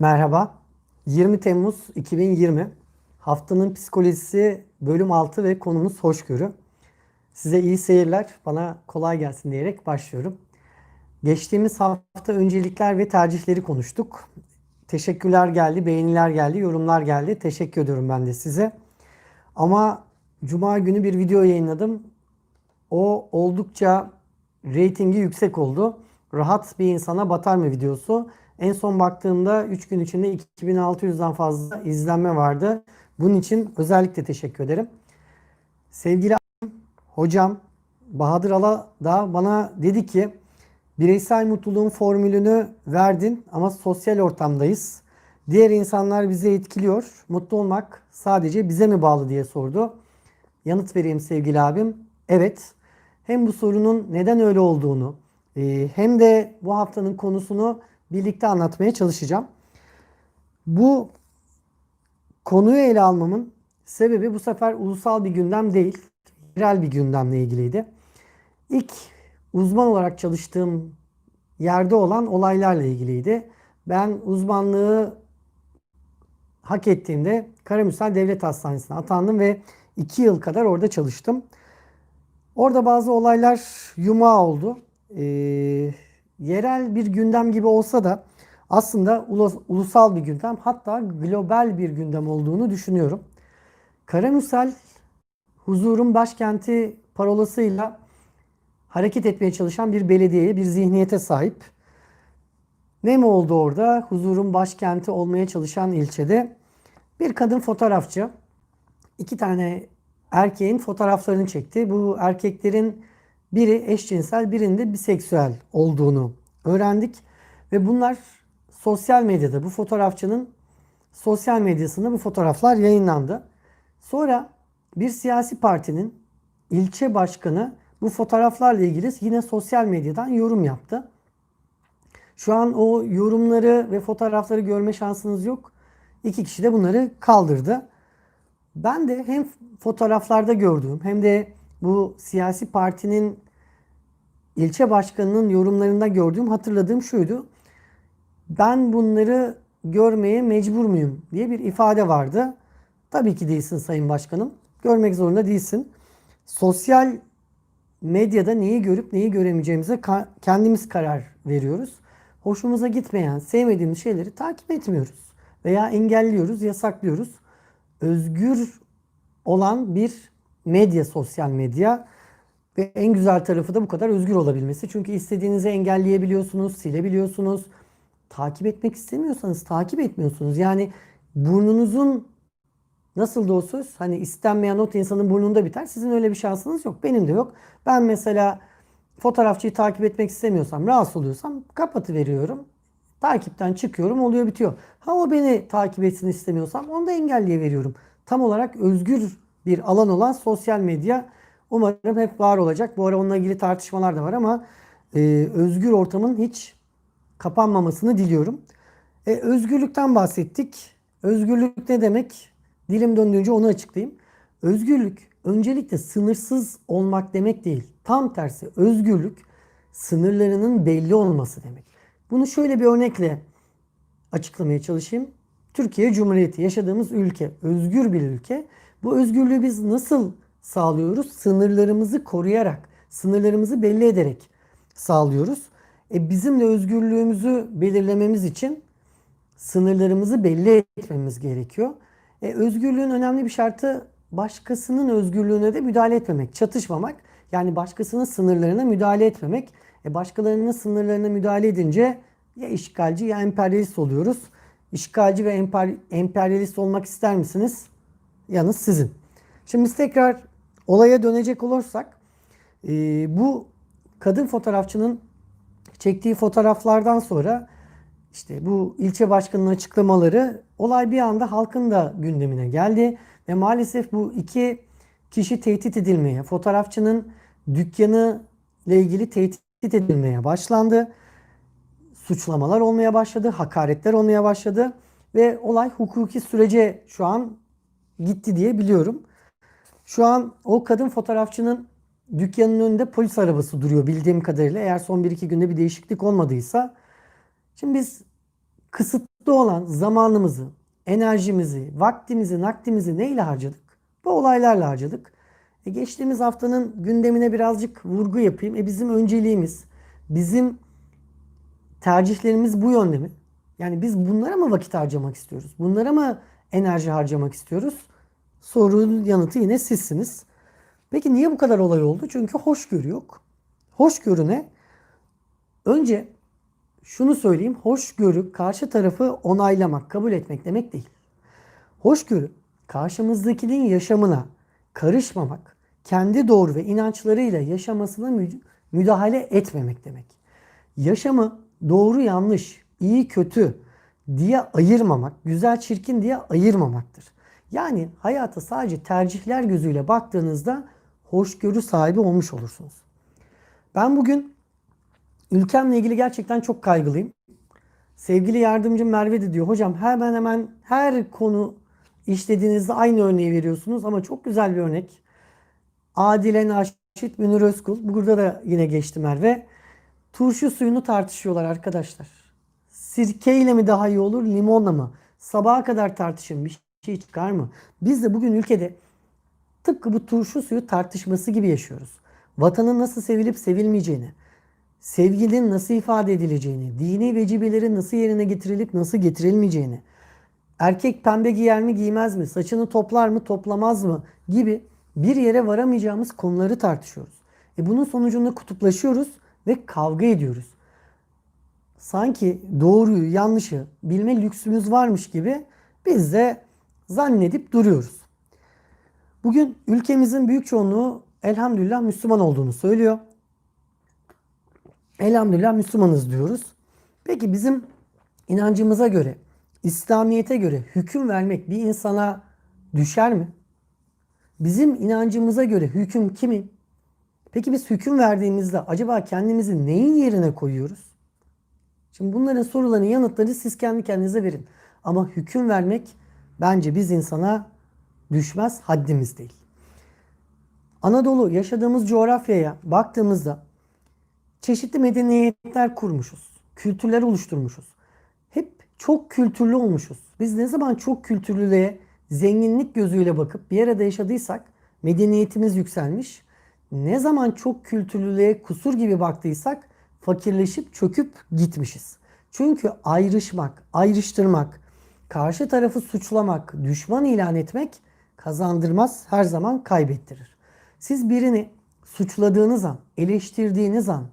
Merhaba. 20 Temmuz 2020 haftanın psikolojisi bölüm 6 ve konumuz hoşgörü. Size iyi seyirler, bana kolay gelsin diyerek başlıyorum. Geçtiğimiz hafta öncelikler ve tercihleri konuştuk. Teşekkürler geldi, beğeniler geldi, yorumlar geldi. Teşekkür ediyorum ben de size. Ama cuma günü bir video yayınladım. O oldukça reytingi yüksek oldu. Rahat bir insana batar mı videosu. En son baktığımda 3 gün içinde 2600'den fazla izlenme vardı. Bunun için özellikle teşekkür ederim. Sevgili hocam Bahadır Ala da bana dedi ki bireysel mutluluğun formülünü verdin ama sosyal ortamdayız. Diğer insanlar bizi etkiliyor. Mutlu olmak sadece bize mi bağlı diye sordu. Yanıt vereyim sevgili abim. Evet. Hem bu sorunun neden öyle olduğunu e, hem de bu haftanın konusunu birlikte anlatmaya çalışacağım. Bu konuyu ele almamın sebebi bu sefer ulusal bir gündem değil, yerel bir gündemle ilgiliydi. İlk uzman olarak çalıştığım yerde olan olaylarla ilgiliydi. Ben uzmanlığı hak ettiğimde Karamürsel Devlet Hastanesi'ne atandım ve 2 yıl kadar orada çalıştım. Orada bazı olaylar yumağı oldu. Ee, yerel bir gündem gibi olsa da aslında ulusal bir gündem hatta global bir gündem olduğunu düşünüyorum. Karamürsel huzurun başkenti parolasıyla hareket etmeye çalışan bir belediyeye, bir zihniyete sahip. Ne mi oldu orada? Huzurun başkenti olmaya çalışan ilçede bir kadın fotoğrafçı iki tane erkeğin fotoğraflarını çekti. Bu erkeklerin biri eşcinsel, birinde biseksüel olduğunu öğrendik. Ve bunlar sosyal medyada bu fotoğrafçının sosyal medyasında bu fotoğraflar yayınlandı. Sonra bir siyasi partinin ilçe başkanı bu fotoğraflarla ilgili yine sosyal medyadan yorum yaptı. Şu an o yorumları ve fotoğrafları görme şansınız yok. İki kişi de bunları kaldırdı. Ben de hem fotoğraflarda gördüğüm hem de bu siyasi partinin ilçe başkanının yorumlarında gördüğüm, hatırladığım şuydu. Ben bunları görmeye mecbur muyum diye bir ifade vardı. Tabii ki değilsin Sayın Başkanım. Görmek zorunda değilsin. Sosyal medyada neyi görüp neyi göremeyeceğimize kendimiz karar veriyoruz. Hoşumuza gitmeyen, sevmediğimiz şeyleri takip etmiyoruz. Veya engelliyoruz, yasaklıyoruz. Özgür olan bir medya, sosyal medya. Ve en güzel tarafı da bu kadar özgür olabilmesi. Çünkü istediğinizi engelleyebiliyorsunuz, silebiliyorsunuz. Takip etmek istemiyorsanız takip etmiyorsunuz. Yani burnunuzun nasıl da o söz? Hani istenmeyen not insanın burnunda biter. Sizin öyle bir şansınız yok. Benim de yok. Ben mesela fotoğrafçıyı takip etmek istemiyorsam, rahatsız oluyorsam kapatıveriyorum. Takipten çıkıyorum oluyor bitiyor. Ha o beni takip etsin istemiyorsam onu da engelleyeveriyorum. Tam olarak özgür bir alan olan sosyal medya umarım hep var olacak. Bu ara onunla ilgili tartışmalar da var ama e, özgür ortamın hiç kapanmamasını diliyorum. E, özgürlükten bahsettik. Özgürlük ne demek? Dilim döndüğünce onu açıklayayım. Özgürlük öncelikle sınırsız olmak demek değil. Tam tersi özgürlük sınırlarının belli olması demek. Bunu şöyle bir örnekle açıklamaya çalışayım. Türkiye Cumhuriyeti yaşadığımız ülke, özgür bir ülke. Bu özgürlüğü biz nasıl sağlıyoruz? Sınırlarımızı koruyarak, sınırlarımızı belli ederek sağlıyoruz. E bizim de özgürlüğümüzü belirlememiz için sınırlarımızı belli etmemiz gerekiyor. E özgürlüğün önemli bir şartı başkasının özgürlüğüne de müdahale etmemek, çatışmamak. Yani başkasının sınırlarına müdahale etmemek. E başkalarının sınırlarına müdahale edince ya işgalci ya emperyalist oluyoruz. İşgalci ve emper, emperyalist olmak ister misiniz? Yalnız sizin. Şimdi biz tekrar olaya dönecek olursak e, bu kadın fotoğrafçının çektiği fotoğraflardan sonra işte bu ilçe başkanının açıklamaları olay bir anda halkın da gündemine geldi ve maalesef bu iki kişi tehdit edilmeye, fotoğrafçının dükkanı ile ilgili tehdit edilmeye başlandı. Suçlamalar olmaya başladı, hakaretler olmaya başladı ve olay hukuki sürece şu an gitti diye biliyorum. Şu an o kadın fotoğrafçının dükkanının önünde polis arabası duruyor bildiğim kadarıyla. Eğer son 1-2 günde bir değişiklik olmadıysa. Şimdi biz kısıtlı olan zamanımızı, enerjimizi, vaktimizi, nakdimizi neyle harcadık? Bu olaylarla harcadık. E geçtiğimiz haftanın gündemine birazcık vurgu yapayım. E bizim önceliğimiz, bizim tercihlerimiz bu yönde mi? Yani biz bunlara mı vakit harcamak istiyoruz? Bunlara mı enerji harcamak istiyoruz? Sorunun yanıtı yine sizsiniz. Peki niye bu kadar olay oldu? Çünkü hoşgörü yok. Hoşgörü ne? Önce şunu söyleyeyim. Hoşgörü karşı tarafı onaylamak, kabul etmek demek değil. Hoşgörü karşımızdakinin yaşamına karışmamak, kendi doğru ve inançlarıyla yaşamasına mü- müdahale etmemek demek. Yaşamı doğru yanlış, iyi kötü diye ayırmamak, güzel çirkin diye ayırmamaktır. Yani hayata sadece tercihler gözüyle baktığınızda hoşgörü sahibi olmuş olursunuz. Ben bugün ülkemle ilgili gerçekten çok kaygılıyım. Sevgili yardımcım Merve de diyor hocam hemen hemen her konu işlediğinizde aynı örneği veriyorsunuz ama çok güzel bir örnek. Adile Naşit Münir Özkul. Burada da yine geçti Merve. Turşu suyunu tartışıyorlar arkadaşlar. Sirkeyle mi daha iyi olur, limonla mı? Sabaha kadar tartışın şey çıkar mı? Biz de bugün ülkede tıpkı bu turşu suyu tartışması gibi yaşıyoruz. Vatanın nasıl sevilip sevilmeyeceğini, sevginin nasıl ifade edileceğini, dini vecibelerin nasıl yerine getirilip nasıl getirilmeyeceğini, erkek pembe giyer mi giymez mi, saçını toplar mı toplamaz mı gibi bir yere varamayacağımız konuları tartışıyoruz. E bunun sonucunda kutuplaşıyoruz ve kavga ediyoruz. Sanki doğruyu yanlışı bilme lüksümüz varmış gibi biz de zannedip duruyoruz. Bugün ülkemizin büyük çoğunluğu elhamdülillah Müslüman olduğunu söylüyor. Elhamdülillah Müslümanız diyoruz. Peki bizim inancımıza göre, İslamiyet'e göre hüküm vermek bir insana düşer mi? Bizim inancımıza göre hüküm kimin? Peki biz hüküm verdiğimizde acaba kendimizi neyin yerine koyuyoruz? Şimdi bunların sorularının yanıtlarını siz kendi kendinize verin. Ama hüküm vermek bence biz insana düşmez, haddimiz değil. Anadolu yaşadığımız coğrafyaya baktığımızda çeşitli medeniyetler kurmuşuz. Kültürler oluşturmuşuz. Hep çok kültürlü olmuşuz. Biz ne zaman çok kültürlülüğe zenginlik gözüyle bakıp bir arada yaşadıysak medeniyetimiz yükselmiş. Ne zaman çok kültürlülüğe kusur gibi baktıysak fakirleşip çöküp gitmişiz. Çünkü ayrışmak, ayrıştırmak, karşı tarafı suçlamak, düşman ilan etmek kazandırmaz, her zaman kaybettirir. Siz birini suçladığınız an, eleştirdiğiniz an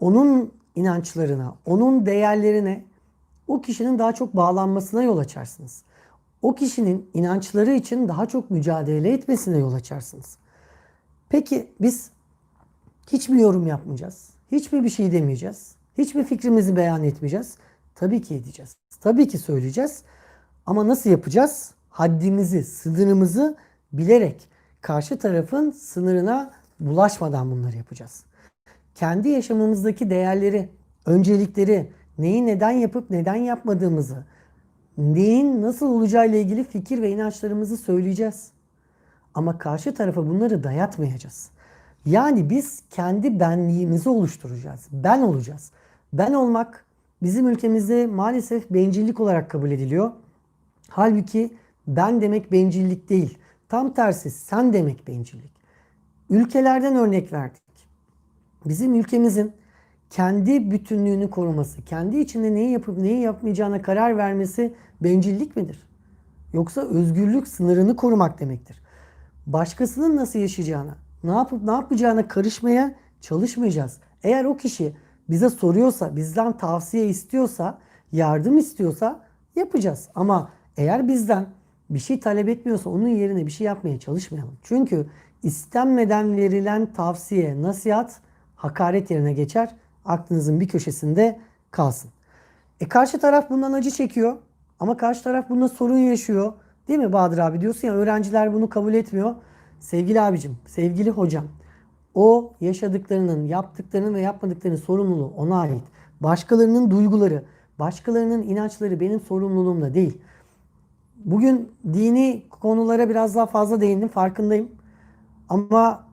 onun inançlarına, onun değerlerine o kişinin daha çok bağlanmasına yol açarsınız. O kişinin inançları için daha çok mücadele etmesine yol açarsınız. Peki biz hiç mi yorum yapmayacağız? Hiçbir bir şey demeyeceğiz. Hiçbir fikrimizi beyan etmeyeceğiz. Tabii ki edeceğiz. Tabii ki söyleyeceğiz. Ama nasıl yapacağız? Haddimizi, sınırımızı bilerek karşı tarafın sınırına bulaşmadan bunları yapacağız. Kendi yaşamımızdaki değerleri, öncelikleri, neyi neden yapıp neden yapmadığımızı, neyin nasıl olacağıyla ilgili fikir ve inançlarımızı söyleyeceğiz. Ama karşı tarafa bunları dayatmayacağız. Yani biz kendi benliğimizi oluşturacağız. Ben olacağız. Ben olmak bizim ülkemizde maalesef bencillik olarak kabul ediliyor. Halbuki ben demek bencillik değil. Tam tersi sen demek bencillik. Ülkelerden örnek verdik. Bizim ülkemizin kendi bütünlüğünü koruması, kendi içinde neyi yapıp neyi yapmayacağına karar vermesi bencillik midir? Yoksa özgürlük sınırını korumak demektir. Başkasının nasıl yaşayacağına, ne yapıp ne yapacağına karışmaya çalışmayacağız. Eğer o kişi bize soruyorsa, bizden tavsiye istiyorsa, yardım istiyorsa yapacağız. Ama eğer bizden bir şey talep etmiyorsa onun yerine bir şey yapmaya çalışmayalım. Çünkü istenmeden verilen tavsiye, nasihat hakaret yerine geçer. Aklınızın bir köşesinde kalsın. E karşı taraf bundan acı çekiyor. Ama karşı taraf bunda sorun yaşıyor. Değil mi Bahadır abi? Diyorsun ya öğrenciler bunu kabul etmiyor. Sevgili abicim, sevgili hocam. O yaşadıklarının, yaptıklarının ve yapmadıklarının sorumluluğu ona ait. Başkalarının duyguları, başkalarının inançları benim sorumluluğumda değil. Bugün dini konulara biraz daha fazla değindim farkındayım. Ama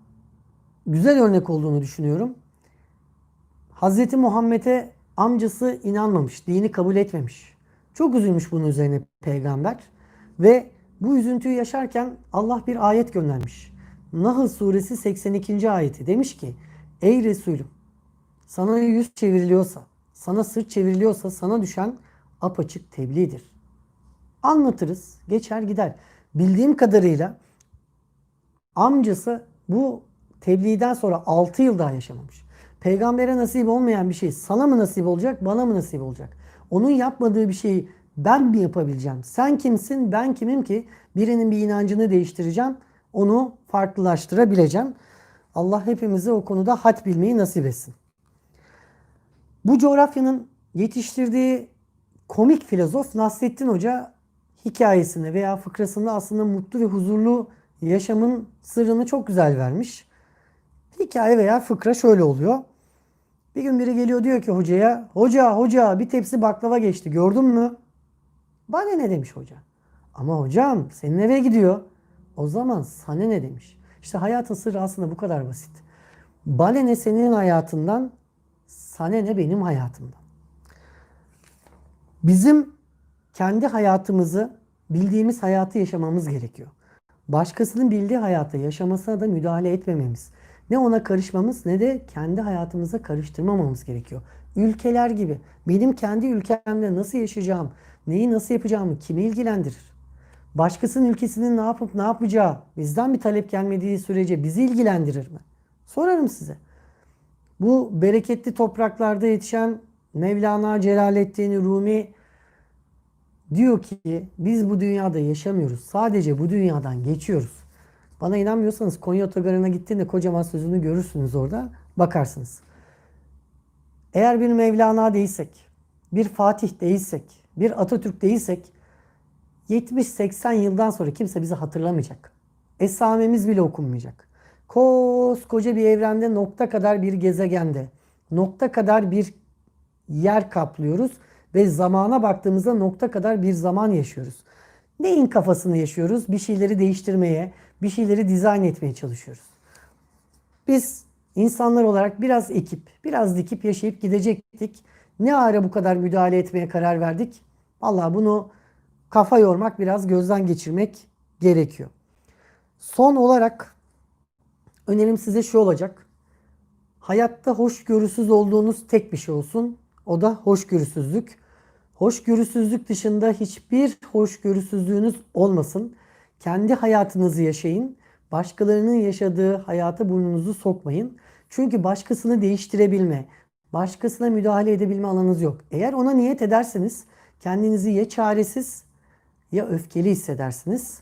güzel örnek olduğunu düşünüyorum. Hazreti Muhammed'e Amcası inanmamış, dini kabul etmemiş. Çok üzülmüş bunun üzerine peygamber. Ve bu üzüntüyü yaşarken Allah bir ayet göndermiş. Nahl suresi 82. ayeti demiş ki Ey Resulüm sana yüz çevriliyorsa, sana sırt çevriliyorsa sana düşen apaçık tebliğdir. Anlatırız, geçer gider. Bildiğim kadarıyla amcası bu tebliğden sonra 6 yıl daha yaşamamış. Peygambere nasip olmayan bir şey sana mı nasip olacak, bana mı nasip olacak? Onun yapmadığı bir şeyi ben mi yapabileceğim? Sen kimsin, ben kimim ki birinin bir inancını değiştireceğim, onu farklılaştırabileceğim. Allah hepimize o konuda hat bilmeyi nasip etsin. Bu coğrafyanın yetiştirdiği komik filozof Nasrettin Hoca hikayesinde veya fıkrasında aslında mutlu ve huzurlu yaşamın sırrını çok güzel vermiş. Hikaye veya fıkra şöyle oluyor. Bir gün biri geliyor diyor ki hocaya, hoca hoca bir tepsi baklava geçti gördün mü? Bana ne demiş hoca? Ama hocam senin eve gidiyor. O zaman sana ne demiş? İşte hayatın sırrı aslında bu kadar basit. Bana ne senin hayatından, sana ne benim hayatımdan. Bizim kendi hayatımızı, bildiğimiz hayatı yaşamamız gerekiyor. Başkasının bildiği hayata yaşamasına da müdahale etmememiz. Ne ona karışmamız ne de kendi hayatımıza karıştırmamamız gerekiyor. Ülkeler gibi. Benim kendi ülkemde nasıl yaşayacağım, neyi nasıl yapacağımı kimi ilgilendirir? Başkasının ülkesinin ne yapıp ne yapacağı bizden bir talep gelmediği sürece bizi ilgilendirir mi? Sorarım size. Bu bereketli topraklarda yetişen Mevlana Celaleddin Rumi diyor ki biz bu dünyada yaşamıyoruz. Sadece bu dünyadan geçiyoruz. Bana inanmıyorsanız Konya Otogarı'na gittiğinde kocaman sözünü görürsünüz orada. Bakarsınız. Eğer bir Mevlana değilsek, bir Fatih değilsek, bir Atatürk değilsek 70-80 yıldan sonra kimse bizi hatırlamayacak. Esamemiz bile okunmayacak. Koskoca bir evrende nokta kadar bir gezegende, nokta kadar bir yer kaplıyoruz ve zamana baktığımızda nokta kadar bir zaman yaşıyoruz. Neyin kafasını yaşıyoruz? Bir şeyleri değiştirmeye, bir şeyleri dizayn etmeye çalışıyoruz. Biz insanlar olarak biraz ekip, biraz dikip yaşayıp gidecektik. Ne ara bu kadar müdahale etmeye karar verdik? Allah bunu kafa yormak, biraz gözden geçirmek gerekiyor. Son olarak önerim size şu olacak. Hayatta hoşgörüsüz olduğunuz tek bir şey olsun. O da hoşgörüsüzlük. Hoşgörüsüzlük dışında hiçbir hoşgörüsüzlüğünüz olmasın. Kendi hayatınızı yaşayın. Başkalarının yaşadığı hayata burnunuzu sokmayın. Çünkü başkasını değiştirebilme, başkasına müdahale edebilme alanınız yok. Eğer ona niyet ederseniz kendinizi ya çaresiz ya öfkeli hissedersiniz.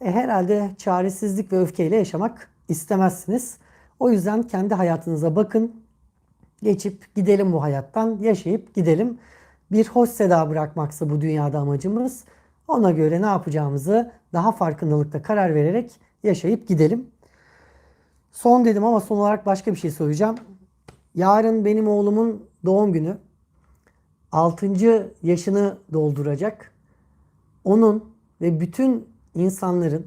E, herhalde çaresizlik ve öfkeyle yaşamak istemezsiniz. O yüzden kendi hayatınıza bakın. Geçip gidelim bu hayattan, yaşayıp gidelim. Bir hoş seda bırakmaksa bu dünyada amacımız. Ona göre ne yapacağımızı daha farkındalıkta karar vererek yaşayıp gidelim. Son dedim ama son olarak başka bir şey söyleyeceğim. Yarın benim oğlumun doğum günü. 6. yaşını dolduracak. Onun ve bütün insanların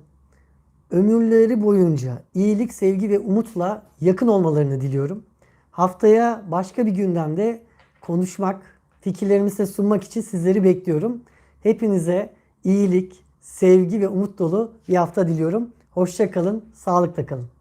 ömürleri boyunca iyilik, sevgi ve umutla yakın olmalarını diliyorum. Haftaya başka bir gündemde konuşmak, fikirlerimi size sunmak için sizleri bekliyorum. Hepinize iyilik, sevgi ve umut dolu bir hafta diliyorum. Hoşça kalın, sağlıkla kalın.